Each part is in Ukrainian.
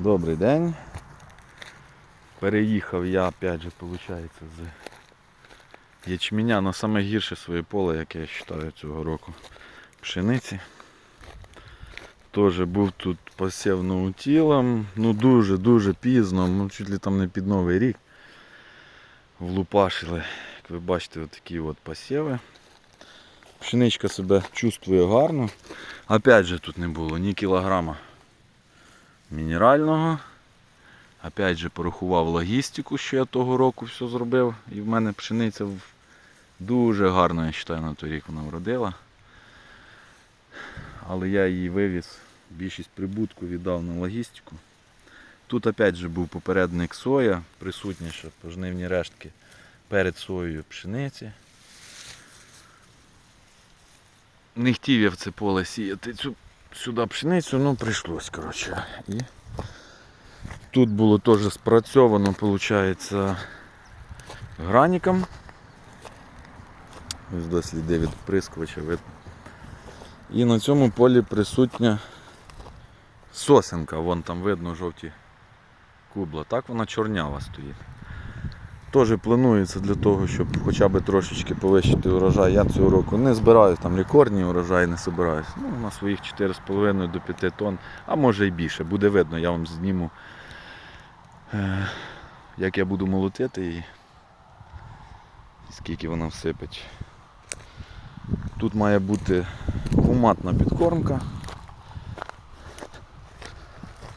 Добрий день. Переїхав я опять же, виходить, з ячменя на саме гірше своє поле, яке я вважаю цього року. Пшениці. Теж був тут посів ноутілом, ну дуже-дуже пізно, ну чуть ли там не під Новий рік. Влупашили, як ви бачите, отакі от посіви. Пшеничка себе чувствує гарно. Опять же тут не було ні кілограма мінерального. Опять же порахував логістику, що я того року все зробив. І в мене пшениця дуже гарно, я вважаю, на той рік вона вродила. Але я її вивіз, більшість прибутку віддав на логістику. Тут опять же був попередник соя, присутніше пожнивні рештки перед соєю пшениці. Не хотів я в це поле сіяти цю сюди пшеницю, ну прийшлось, коротше. І тут було теж спрацьовано, виходить, граніком. Ось до сліди від прискувача видно. І на цьому полі присутня сосенка, вон там видно жовті кубла. Так вона чорнява стоїть. Теж планується для того, щоб хоча б трошечки повищити урожай. Я цього року не збираю там рекордні урожаї, не збираюсь. Ну, на своїх 4,5 до 5 тонн, а може і більше. Буде видно, я вам зніму, е, як я буду молотити і, скільки вона всипить. Тут має бути куматна підкормка.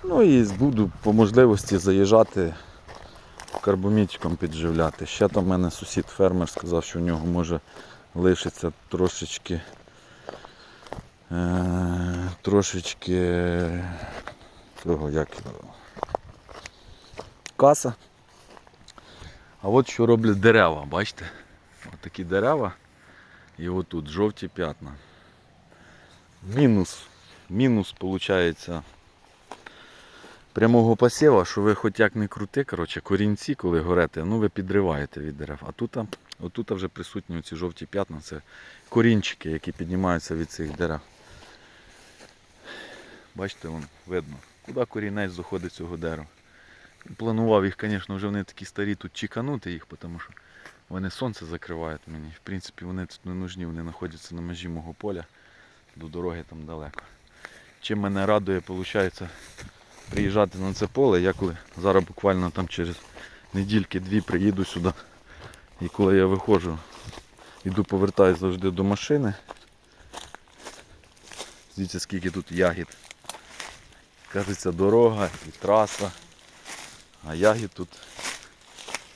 Ну і буду по можливості заїжджати карбомітиком підживляти. Ще там в мене сусід фермер сказав, що в нього може лишиться трошечки е, трошечки цього як каса. А от що роблять дерева, бачите? Ось такі дерева і отут жовті п'ятна. Мінус. Мінус виходить прямого посіва, що ви хоч як не крути, коротше, корінці, коли горете, ну ви підриваєте від дерев. А тут, отут вже присутні ці жовті п'ятна, це корінчики, які піднімаються від цих дерев. Бачите, вон, видно, куди корінець заходить цього дерева. Планував їх, звісно, вже вони такі старі тут чеканути їх, тому що вони сонце закривають мені. В принципі, вони тут не нужні, вони знаходяться на межі мого поля, до дороги там далеко. Чим мене радує, виходить, приїжджати на це поле. Я коли зараз буквально там через недільки-дві приїду сюди. І коли я виходжу, іду повертаюся завжди до машини. Дивіться, скільки тут ягід. Кажеться, дорога і траса. А ягід тут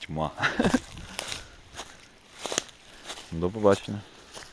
тьма. До побачення.